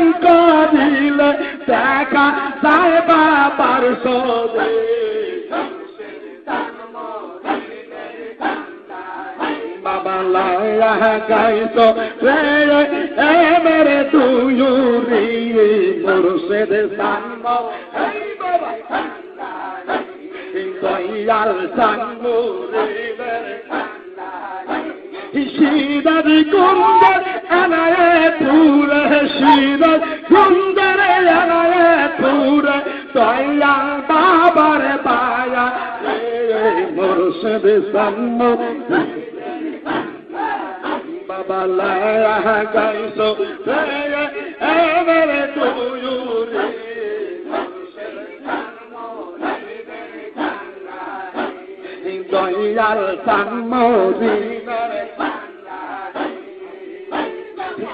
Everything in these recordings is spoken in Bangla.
গান করিলে দেখা যায় বাবার সদে বাবা লায়া গাইতো রে এ মেরে তুয়ুরি মুর্শিদ সান্ম দয়াল সান্মুরি মেরে শিরার আনায়ে পুরে শিরার কুন্দর আনায়ে পুরে দয়াল বাবার পায়া। মুর্শিদ সান্ম বাবা লায়া গাইছো রে এবারে তুয়ুরে। দয়াল সান্মদিনারে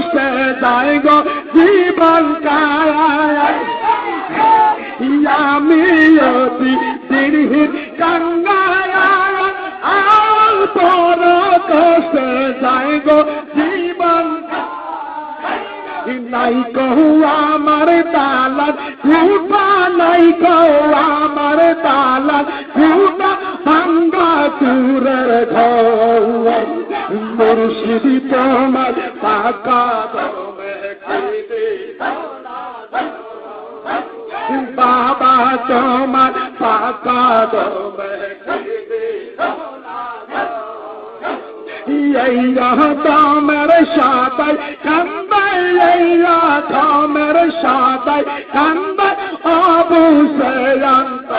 কষ্টে যাই গো জীবন আমি অতি কান্নায় আর বড় কষ্টে যাই গো জীবন নাই কহু আমার তালাত কুপা নাই কহু আমার তালাত কুপা ভাঙ্গা তুরের ঘর। মুর্শিদি তোমার পাকা বাবা তোমার পাকা রহমের সাতাই কান্দাই রহমের সাতাই কান্দাই সেয়ন্ত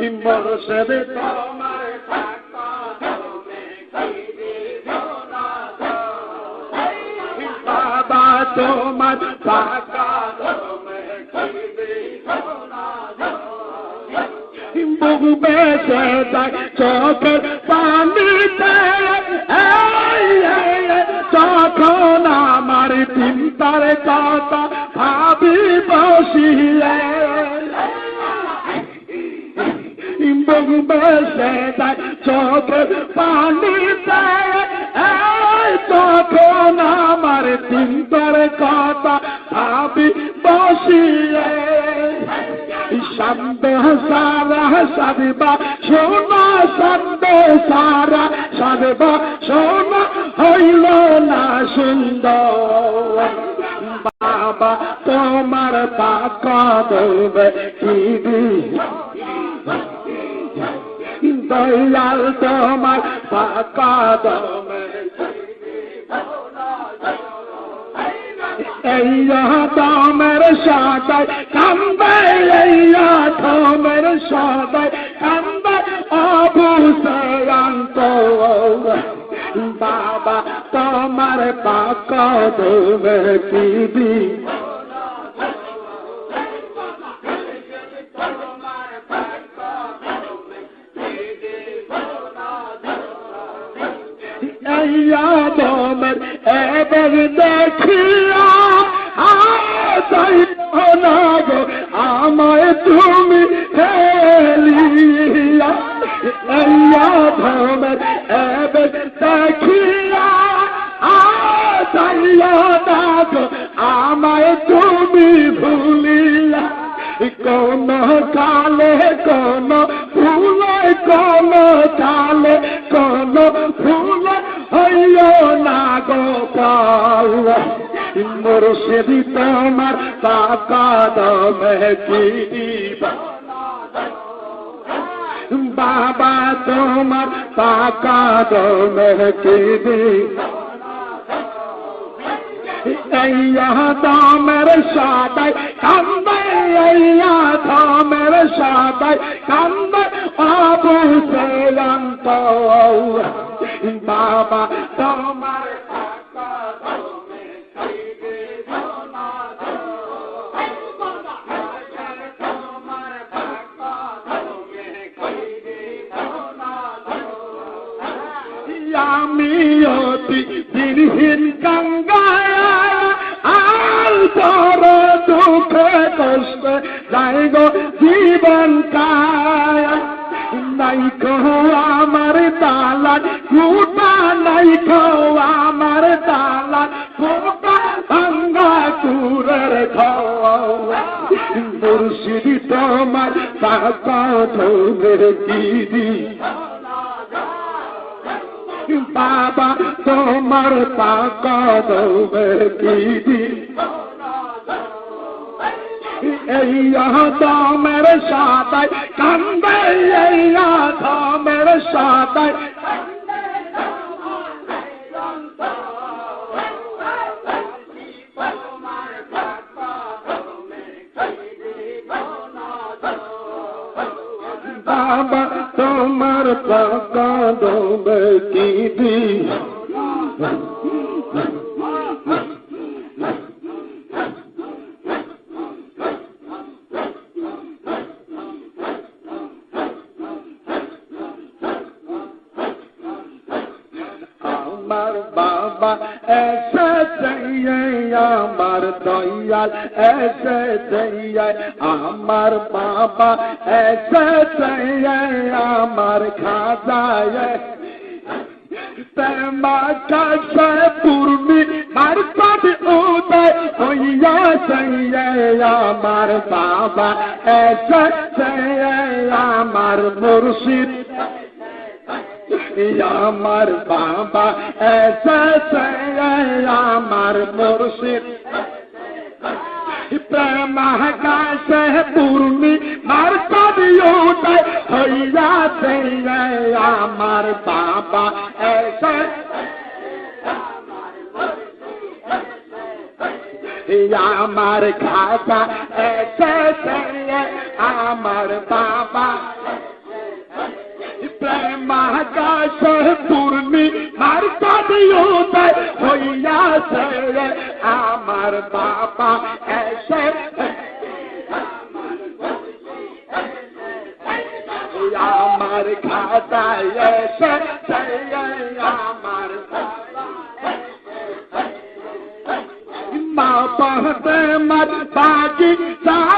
মুর্শিদ তোমার তোমার বহু বেশে পানিতে। যখন আমার চিন্তার কথা ভাবি বসিয়ে বহু বেশে যায় চোখের পানিতে। তখন আমার চিন্তার কথা ভাবি বসিয়ে। শব্দ সারা সদবা সোনা শব্দ সারা সদবা সোনা হইল না সুন্দর। বাবা তোমার পাকা দেবে দয়াল তোমার পাকা দেবে এই থমের সাদাই কান্দে এই থমের সাদাই আবু সয়ন্ত বাবা, তোমার পাক দেবে কি দি তোমার এবার দেখিয়া না গো আমায় তুমি হেলিয়া ধমের এবার দেখিয়া গো আমায় তুমি ভুলিয়া কোন কালে কোন ফুলে কোন কালে কোন ফুলে হইও না গো পাওয়া মোর মুর্শিদ তোমার পাকাদমে কি দিবা বাবা তোমার পাকাদমে কি দিবা এইয়া দামের সাদাই কান্দে অতি দিনহীন গঙ্গায় আল তোর দুঃখে কষ্ট যাই গো জীবন কায়। নাই কো আমার দালান কুটা নাই কো আমার দালান কুটা ভাঙ্গা কুরের মুর্শিদ তোমার কাকা ধরে দিদি তোমার পাকা দেবে কি এই দামের সাদাই কান্দে এই দামের সাদাই বাবা তোমার পাকা দেবে বাবা এসেছে আমার দয়াল এসেছে আমার বাবা এসেছে আমার খাজায় তেমা কাছে পূর্ণি মার পাটি উদয় হইয়াছে আমার বাবা এসেছে আমার মুর্শিদ আমার বাবা এসেছে আমার মুর্শিদ। প্রেম কাছে পূর্ণি মার কবিউটাই হইয়াছে আমার বাবা, এসে আমার খাতা এসেছে আমার বাবা। প্রেমাকাশ পূর্ণি মার কবিউটাই হইয়াছে আমার বাবা এসে আমার খাতায় এসে আমার মা পাহতে মার বাজি সামার ফুল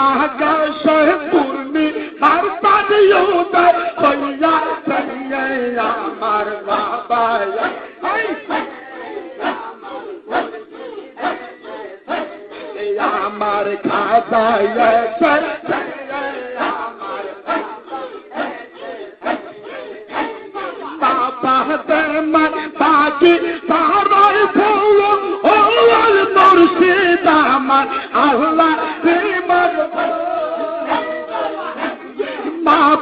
প্রেমাকাশ পূর্ণি আর পাদিয়োদয় হইয়া সইয়ে আমার বাবা আমার খাতায় বাকি আমার আল্লাহ